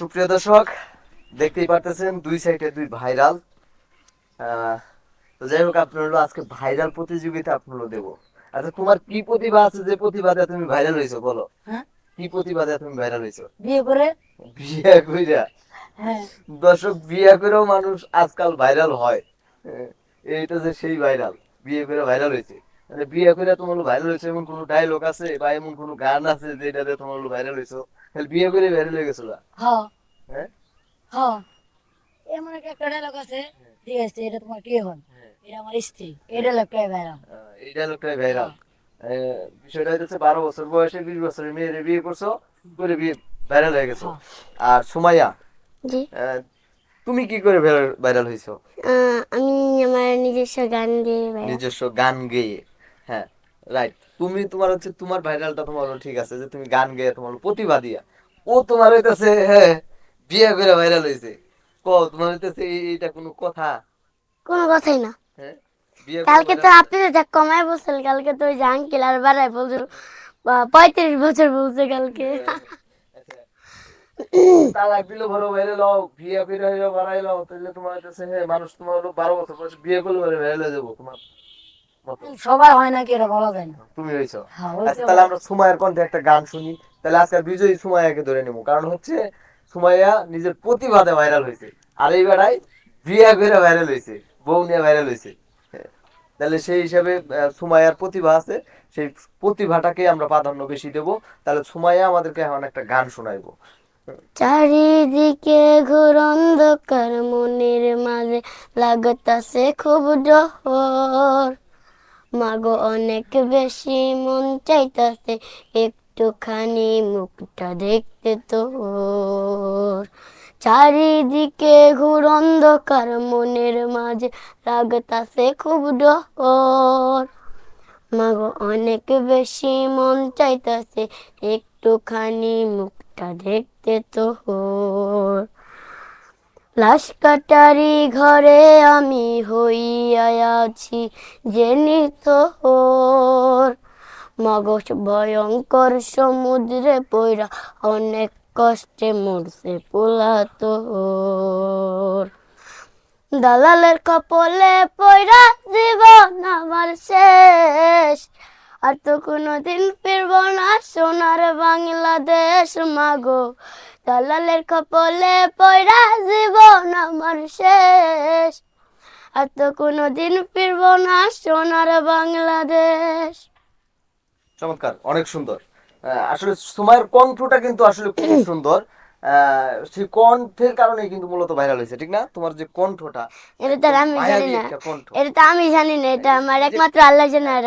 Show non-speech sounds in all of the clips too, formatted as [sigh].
সুপ্রিয় দর্শক দেখতেই পারতেছেন দুই সাইডে দুই ভাইরাল তো যাই হোক আপনার হলো আজকে ভাইরাল প্রতিযোগিতা আপনার দেবো। আচ্ছা তোমার কি প্রতিভা আছে? যে প্রতিভাতে তুমি ভাইরাল হয়েছো বলো। হ্যাঁ? কি প্রতিভাতে তুমি ভাইরাল হয়েছো? বিয়ে করে? বিয়ে কইরা? হ্যাঁ। দর্শক বিয়ে করেও মানুষ আজকাল ভাইরাল হয়। এইটা যে সেই ভাইরাল বিয়ে করে ভাইরাল হয়েছে। বিয়ে করে তোমার ভাইরাল হয়েছে এমন কোনো ডায়লগ আছে বা এমন কোনো গান আছে যেটাতে তোমার ভাইরাল হয়েছো? খালি বিয়ে করে ভাইরাল হয়ে গেছো হ। হ্যাঁ? এমন একটা ডায়লগ আছে ঠিক আছে এটা তোমার কে হন? হ্যাঁ। এটা আমার স্ত্রী এই ডায়লগটাই ভাইরাল এই ডায়লগটাই ভাইরাল বিষয়টা হচ্ছে বারো বছর বয়সে বিশ বছরের মেয়ের বিয়ে করছ করে বিয়ে ভাইরাল হয়ে গেছো। আর সুমাইয়া তুমি কি করে ভাইরাল হয়েছো? আহ, আমি আমার নিজস্ব গান গেয়ে নিজস্ব গান গেয়ে। হ্যাঁ রাইট তুমি তোমার হচ্ছে তোমার ভাইরালটা তোমার ঠিক আছে যে তুমি গান গেয়ে তোমার প্রতিভা দিয়া। ও তোমার হইতেছে হ্যাঁ বিয়ে করে ভাইরাল হয়েছে ক তোমার হইতেছে এইটা কোনো কথা? কোনো কথাই না। হ্যাঁ কালকে তো আপনি তো যা কমায় বলছেন কালকে তো ওই যে আঙ্কেল আর বাড়ায় বলছিল পঁয়ত্রিশ বছর বলছে কালকে। তালাক দিলে ভালো বাইরে লও বিয়ে ফিরে বাড়াই লও তাহলে তোমার হ্যাঁ মানুষ তোমার বারো বছর বয়সে বিয়ে করলে হয়ে যাব তোমার। সবাই হয় নাকি এটা বলা যায় না? তুমি হয়েছো হ্যাঁ, আচ্ছা তাহলে আমরা সুমাইয়ার কণ্ঠে একটা গান শুনি। তাহলে আজকে বিজয়ী সুমাইয়াকে ধরে নেব কারণ হচ্ছে সুমাইয়া নিজের প্রতিভাতে ভাইরাল হয়েছে। আর এই বেড়াই বিয়ে করে ভাইরাল হয়েছে বউ নিয়ে ভাইরাল হয়েছে। হ্যাঁ। তাহলে সেই হিসাবে সুমাইয়ার প্রতিভা আছে সেই প্রতিভাটাকে আমরা প্রাধান্য বেশি দেবো। তাহলে সুমাইয়া আমাদেরকে এখন একটা গান শোনাইবো। চারিদিকে ঘোর অন্ধকার মনের মাঝে লাগতাছে খুব ডহর মাগো অনেক বেশি মন চাইতাছে একটুখানি মুখটা দেখতে তোর চারিদিকে ঘুর অন্ধকার মনের মাঝে লাগতাছে খুব ডহর মাগো অনেক বেশি মন চাইতাছে একটুখানি মুখটা দেখতে তোর লাশ কাটারি ঘরে আমি হইয়া আছি, জেনি মগজ ভয়ঙ্কর, সমুদ্রে পইরা অনেক কষ্টে মরছে পোলা দালালের কপলে পয়রা জীবন আমার শেষ, আর তো কোনোদিন ফিরব না সোনার বাংলাদেশ, মাগো দালালের কপলে পয়রা জীবন আমার শেষ। আর তো কোনোদিন ফিরব না সোনার বাংলাদেশ। চমৎকার, অনেক সুন্দর। আসলে সুমাইয়ের কণ্ঠটা কিন্তু আসলে খুব সুন্দর। সেই কণ্ঠের কারণে কিন্তু মূলত ভাইরাল হয়েছে ঠিক না? তোমার যে কণ্ঠটা এটা তো আমি জানি না। এটা তো আমি জানি না এটা আমার একমাত্র আল্লাহ জানে আর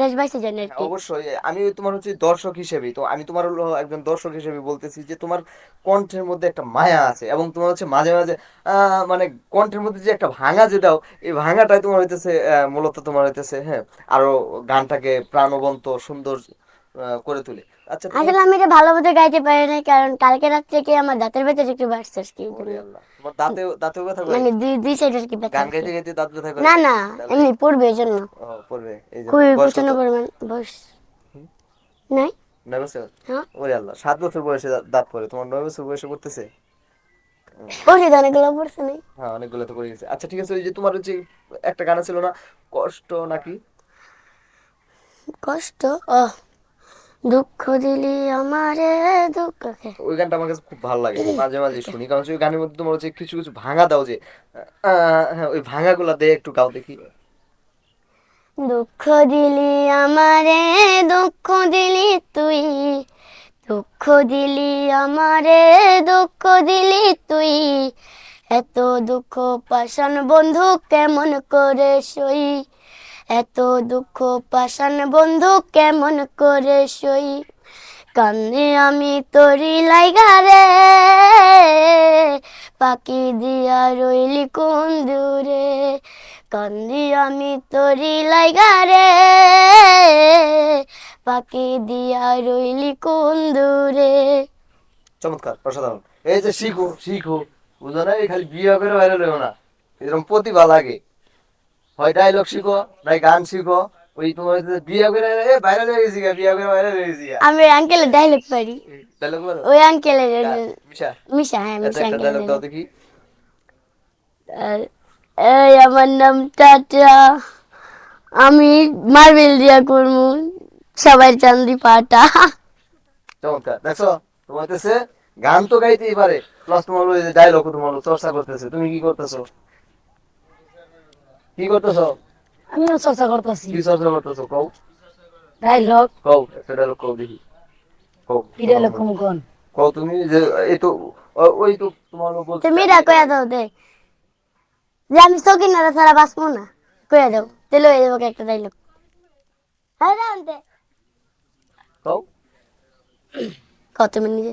দেশবাসী জানে অবশ্যই। আমি তোমার হচ্ছে দর্শক হিসেবে তো আমি তোমার একজন দর্শক হিসেবে বলতেছি যে তোমার কণ্ঠের মধ্যে একটা মায়া আছে এবং তোমার হচ্ছে মাঝে মাঝে আহ, মানে কণ্ঠের মধ্যে যে একটা ভাঙা যে দাও এই ভাঙাটাই তোমার হইতেছে মূলত তোমার হইতেছে হ্যাঁ আরও গানটাকে প্রাণবন্ত সুন্দর করে তোলে। আচ্ছা আসলে আমি এটা ভালোভাবে গাইতে পারি না কারণ কালকে রাত থেকে আমার দাঁতের ভেতরে একটু বাড়ছে আর কি? তোমার দাঁতে দাঁতেও ব্যথা করে? মানে দুই দুই সাইড আর কি ব্যথা গান গাইতে গাইতে দাঁত ব্যথা করে? না না এমনি পড়বে ও, পড়বে এই জন্য। খুবই প্রচণ্ড পরিমাণ বয়স। নাই? নয় বছর? হ্যাঁ। ওরে আল্লাহ সাত বছর বয়সে দাঁত পড়ে। তোমার নয় বছর বয়সে পড়তেছে? অনেকগুলো পড়ছে নাই। হ্যাঁ অনেকগুলো তো করে গেছে। আচ্ছা ঠিক আছে ওই যে তোমার হচ্ছে একটা গান ছিল না কষ্ট নাকি? কষ্ট? ও দুঃখ দিলি আমারে দুঃখকে। ওই গানটা আমার কাছে খুব ভালো লাগে। মাঝে মাঝে শুনি কারণ ওই গানের মধ্যে তোমার হচ্ছে কিছু কিছু ভাঙা দাও যে হ্যাঁ ওই ভাঙা গুলা দিয়ে একটু গাও দেখি। দুঃখ দিলি আমারে দুঃখ দিলি তুই। দুঃখ দিলি আমারে দুঃখ দিলি তুই। এত দুঃখ পাশান বন্ধু কেমন করে সই? এত দুঃখ পাশান বন্ধু কেমন করে সই? কান্দে আমি তরি লাইগা রে, পাখি দিয়া রইলি কোন দূরে? কান্দি আমি তরি লাইগা রে, পাখি দিয়া রইলি কোন দূরে? চমৎকার, অসাধারণ। এই যে শিখো শিখো বুঝো না খালি বিয়ে করে বাইরে লেও না। এরকম প্রতিভা লাগে। হয় ডায়লগ শিখো নয় গান শিখো ওই তোমার বিয়া করে এ ভাইরাল হয়ে গেছি বিয়া করে ভাইরাল হয়ে গেছি আমি আঙ্কেলের ডায়লগ পারি। বলো? ওই আঙ্কেলের মিশা। মিশা হ্যাঁ মিশা একটা dialogue দাও দেখি। এই আমার নাম চাচা। আমি মার্বেল দিয়া করব সবাই চান্দি পাটা। চমৎকার। দেখছ? তোমার কাছে গান তো গাইতেই পারে প্লাস তোমার ওই ডায়লগ তোমার চর্চা করতেছে। তুমি কি করতেছো? কি করতেছো? আমিও চর্চা করতেছি। কি চর্চা করতেছো? কও। ডাইলগ কও একটা ডায়লগ কও দেখি। কও কি ডাইলগ কম কোন? কও তুমি যে এই তো ওই তো তোমার হলো তুমি এটা কয়া দাও দে। যে আমি সকিনারা সারা বাঁচবো না কয়া দাও। তাহলে হয়ে যাব একটা ডাইলগ হ্যাঁ রাউন্ডে কও। কত তুমি নিজে।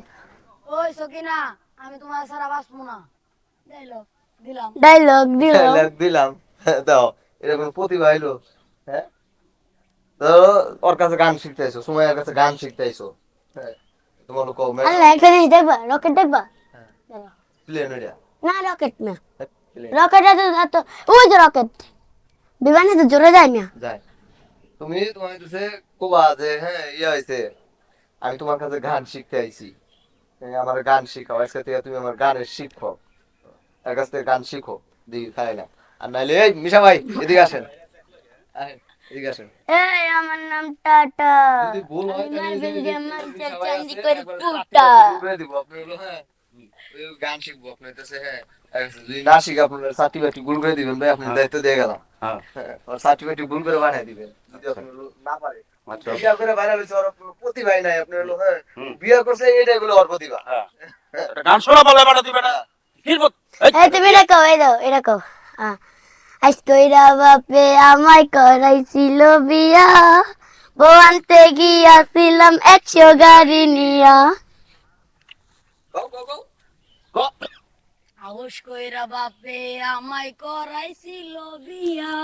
ওই সকিনা আমি তোমার সারা বাঁচবো না। ডাইলগ দিলাম। ডাইলগ দিল Dialogue দিলাম। দাও। এরকম প্রতিভা এলো হ্যাঁ? তো ওর কাছে গান শিখতে আইছো সময়ের কাছে গান শিখতে আইছো হ্যাঁ? তোমার হলো কও আল্লাহ একটা জিনিস দেখবা রকেট দেখবা? প্লেন এটা। না রকেট না। রকেট এত এত ওই যে রকেট। বিমানে তো জোরে যায় না। যায়। তুমি তোমার কাছে কোবা যে হ্যাঁ ইয়ে হয়েছে আমি তোমার কাছে গান শিখতে আইছি। হ্যাঁ, আমার গান শিখাও। আজকে থেকে তুমি আমার গানের শিক্ষক। কাছ থেকে গান শিখো। দিই খাই না। আর নাইলে এই মিশা ভাই এদিকে আসেন। এদিকে আসেন। এই আমার নাম টাটা। যদি ভুল হয় তাহলে যে- দিয়ে চান্দি করে করে দিব, আপনি হলো, হ্যাঁ, গান শিখব আপনি হইতেছে, হ্যাঁ, আচ্ছা, যদি না শিখে আপনার সার্টিফিকেট ভুল করে দিবেন ভাই আপনার দায়িত্ব দিয়ে গেলাম। হ্যাঁ। সার্টিফিকেট ভুল করে বানিয়ে দিবেন যদি আপনি না পারে। আচ্ছা। বিয়া করে ভাইরাল হয়েছে ওর প্রতিভাই নাই আপনার হলো হ্যাঁ। বিয়া করছে এটাই হলো ওর প্রতিভা গান শোনা বলে বেটা বেটা বল এই, এই তুমি এটা কও এই দাও এটা কও। আজ কইরা বাপে আমায় করাইছিল বিয়া। বউ আনতে গিয়াছিলাম একশো গাড়ি নিয়া। আউস কইরা বাপে আমায় করাইছিল বিয়া।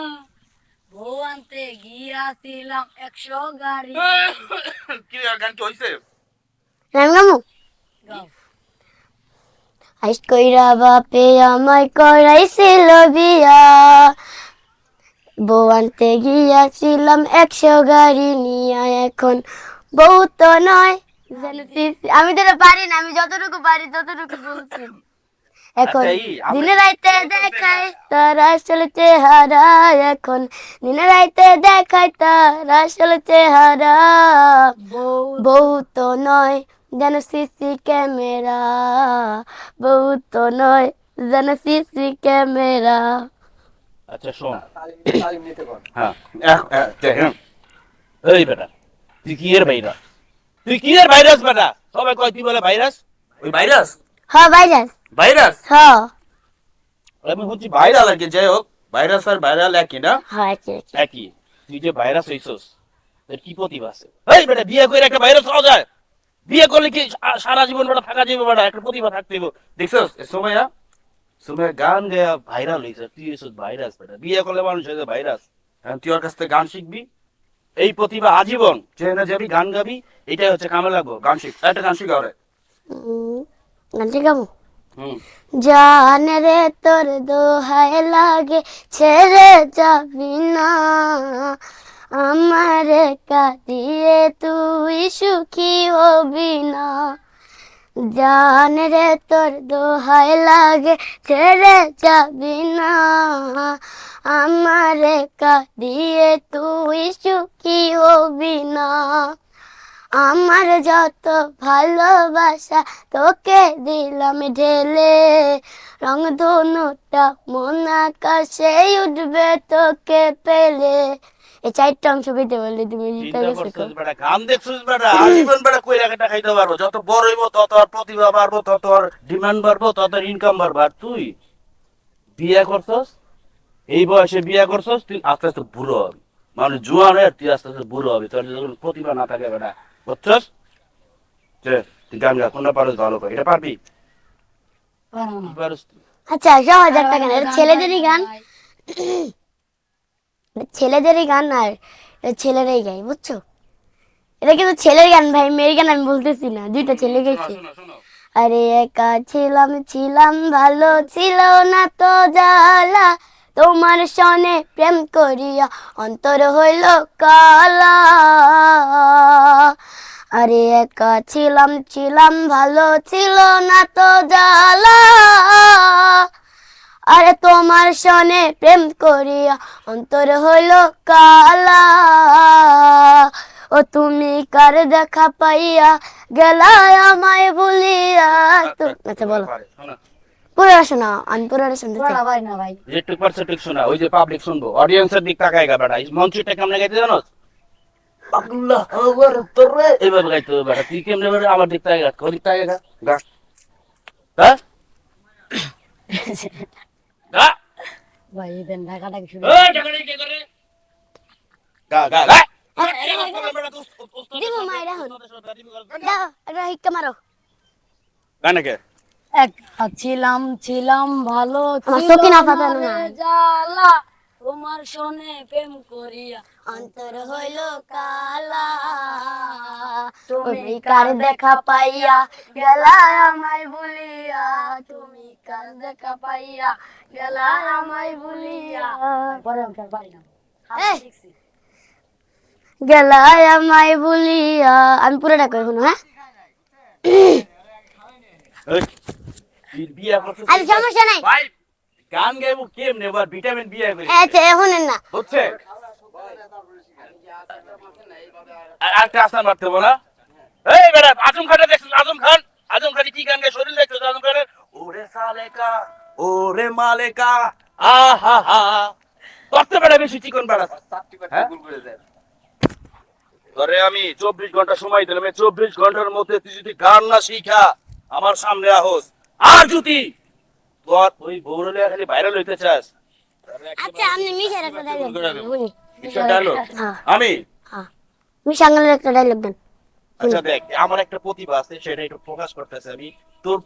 বউ আনতে গিয়াছিলাম একশো গাড়ি। [coughs] কি আর গান কি হইছে? রামগামু? গাও। আজ কইরা বাপে আমায় করাইছিল বিয়া বউ আনতে গিয়াছিলাম একশো গাড়ি নিয়া এখন বউ তো নয় আমি তো পারি না আমি যতটুকু পারি ততটুকু বলছি এখন দিনে রাইতে দেখায় তার আসলে চেহারা এখন দিনে রাইতে দেখায় তার আসলে চেহারা বউ তো নয় যেন সিসি ক্যামেরা বউ তো নয় যেন সিসি ক্যামেরা। আচ্ছা শোন। হ্যাঁ দেখেন। এই বেটা তুই কি এর ভাইরাস? তুই কি এর ভাইরাস বেটা? সবাই কয় তুই বলে ভাইরাস? ওই ভাইরাস? হ ভাইরাস। ভাইরাস? হ। আমি হচ্ছি ভাইরাল আর কি যাই হোক ভাইরাস আর ভাইরাল একই না? হ একই একই। একই। তুই যে ভাইরাস হইছস তোর কি প্রতিভা আছে? এই বেটা বিয়ে করে একটা ভাইরাস হওয়া যায়। বিয়ে করলে কি সারা জীবন বেটা থাকা যাবে বেটা? একটা প্রতিভা থাকতে হইব। দেখছস? এ সময়া গান গায়া ভাইরাল হইছে। তুই হইছস ভাইরাস বেটা। বিয়ে করলে মানুষ হয়েছে ভাইরাস এখন তুই ওর কাছ থেকে গান শিখবি। এই প্রতিভা আজীবন। যে না যাবি গান গাবি এটাই হচ্ছে কামে লাগবো। গান শিখ। একটা গান শিখা ওরে। গানটি গাবো জান রে তোর দোহায় লাগে ছেড়ে যাবি না। আমার কাঁদিয়ে তুই সুখী হবি না। জান রে তোর দোহাই লাগে, ছেড়ে যাবি না। আমার কাঁদিয়ে তুই সুখী হবি না। আমার যত ভালোবাসা তোকে দিলাম ঢেলে, রং ধনুটা মন আকাশে উঠবে তোকে পেলে। এই চারটা অংশ পেতে বললে তুমি করছিস শেখো। বেটা গান দেখছিস বেটা আজীবন বেটা কই রাখাটা খাইতে পারব। যত বড় হইব তত আর প্রতিভা বাড়বো তত আর ডিমান্ড বাড়বো তত ইনকাম বাড়বো। আর তুই বিয়ে করছস? এই বয়সে বিয়ে করছস? তুই আস্তে আস্তে বুড়ো হবি। মানে জোয়ান হয়ে তুই আস্তে আস্তে বুড়ো হবি। তোর যখন প্রতিভা না থাকে বেটা বুঝছস? যে তুই গান গা কোনটা পারস ভালো করে? এটা পারবি? পারস আচ্ছা ছ হাজার টাকা ছেলেদেরই গান। ছেলেদেরই গান আর ছেলেরাই গায় বুঝছ? এটা কিন্তু ছেলের গান ভাই মেয়ের গান আমি বলতেছি না দুইটা ছেলে গেছে। আরে একা ছিলাম ছিলাম ভালো ছিল না তো জ্বালা। তোমার সনে প্রেম করিয়া অন্তর হইল কালা। আরে একা ছিলাম ছিলাম ভালো ছিল না তো জ্বালা। আরে তোমার সনে প্রেম করিয়া অন্তর হইল কালা। ও তুমি কার দেখা পাইয়া গেলা আমায় বলিয়া তু- আচ্ছা বলো। শোনা। পুরো শোনা আমি পুরো শুনতে চাই। ভাই না ভাই। যেটুক পারছে ঠিক শোনা ওই যে পাবলিক শুনব। অডিয়েন্সের দিক তাকায় গা বেটা। মঞ্চটা কেমনে গাইতে জানো? আল্লাহ আকবার তোরে। এভাবে গাইতে হবে বেটা। তুই কেমনে বেটা আমার দিক তাকায় গা? কোন দিক তাকায় গা। গা। হ্যাঁ? গা [laughs] ভাই দেন ঢাকা ঢাকি শুরু এই টাকাটা কে করে? গা গা গা। দিব মায়ের এখন। দাও একটা হিক্কা মারো। গানে কে এক ছিলাম ছিলাম ভালো ছিল তোমার সনে প্রেম করিয়া অন্তর হইল কালা। তুমি তুমি কার দেখা পাইয়া গেলা আমায় বলিয়া তুমি কার দেখা পাইয়া গেলা আমায় ভুলিয়া। পরে আমি পারি না। এই। আমায় বলিয়া আমি পুরোটা কই শুনো হ্যাঁ? আর সমস্যা নাই। ভাই গান গাইবো কেমনে? এবার ভিটামিন আচ্ছা শুনেন না। হচ্ছে? আর- আরেকটা আসান মারতে বলা এই বেটা আজম খানটা দেখছিস আজম খান কি গান গায় শরীর দেখছিস আজম খানের ওরে সালেকা ওরে মালেকা আহা হা। করতে বেড়া বেশি চিকন বেড়া। হ্যাঁ? ধরে আমি চব্বিশ ঘণ্টা সময় দিলাম। চব্বিশ ঘণ্টার মধ্যে তুই যদি গান না শিখা আমার সামনে আহস। আর যদি তোর ওই বৌরলে খালি ভাইরাল হইতে চাস আচ্ছা আপনি মিশার একটা ডায়লগ ডায়লগ হ্যাঁ। আমি? হ্যাঁ। মিশাঙ্গলের একটা ডায়লগ দেন। আচ্ছা দেখ আমার একটা প্রতিভা আছে সেটা একটু প্রকাশ করতেছে। আমি তোর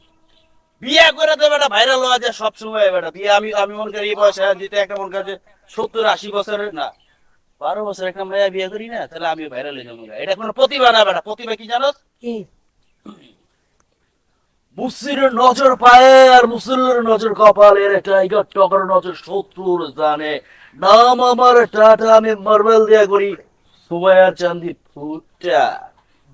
বিয়ে করে বেটা ভাইরাল হওয়া যায় সবসময় বেটা বিয়ে আমি আমি মনে করি এই বয়সে যেটা একটা মনে করি সত্তর আশি বছরের না বারো বছর একটা মেয়ে বিয়ে করি না তাহলে আমি ভাইরাল হয়ে যাব এটা কোনো প্রতিভা না বেটা প্রতিভা কি জানো? কি? মুসিরের নজর পায়ে আর নজর কপালের টাইগার টকার নজর শত্রুর জানে। নাম আমার টাটা আমি মার্বেল দিয়া করি। সুমায়ার চান্দি ফুটা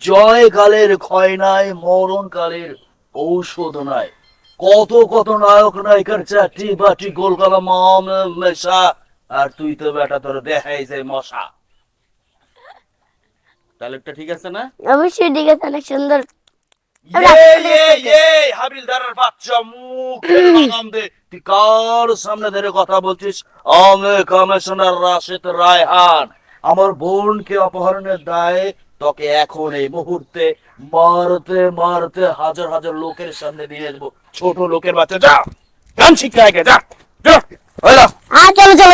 জয় কালের ক্ষয় নাই মরণ কালের ঔষধ নাই। কত কত নায়ক নায়িকার চারটি বাটি গোলকালা মাম মেশা। আর তুই তো বেটা তোর দেখাই যায় মশা। ডায়লগটা ঠিক আছে না? অবশ্যই ঠিক আছে অনেক সুন্দর। ইয়ে ইয়ে ইয়ে হাবিলদারের বাচ্চা মুখ দে। তুই কার সামনে ধরে কথা বলছিস? আমি কমিশনার রাশেদ রায়হান। আমার বোনকে অপহরণের দায়ে তোকে এখন এই মুহূর্তে মারতে মারতে হাজার হাজার লোকের সামনে দিয়ে আসব। ছোট লোকের বাচ্চা, যা! গান শিখতে আগে, যা! যা! চলো চলো।